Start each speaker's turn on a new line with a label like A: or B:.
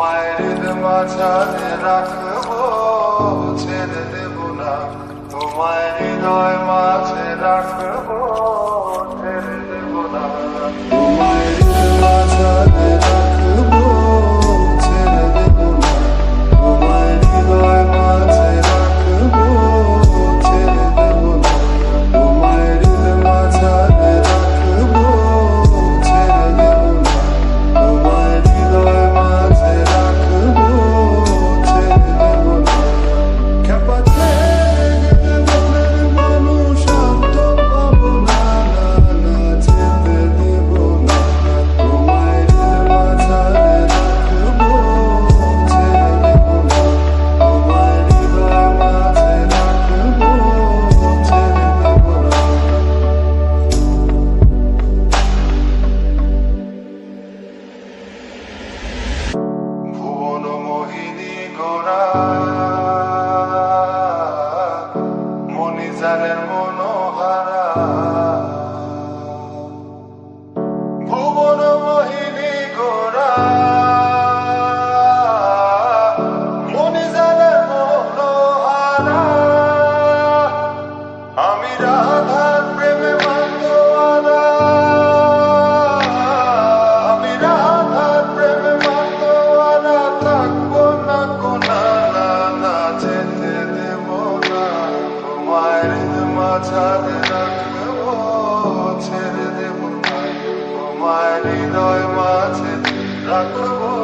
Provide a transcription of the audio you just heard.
A: মায়ের মাঝারে রাখব ছেড়ে দেব না। তোমায় হৃদয় মাঝে রাখব ছেড়ে দেব না। গোড়া মনি জানের মনোহারা। ছাদে রাখব ছেড়ে দেব তোমার হৃদয় মাঝে রাখব।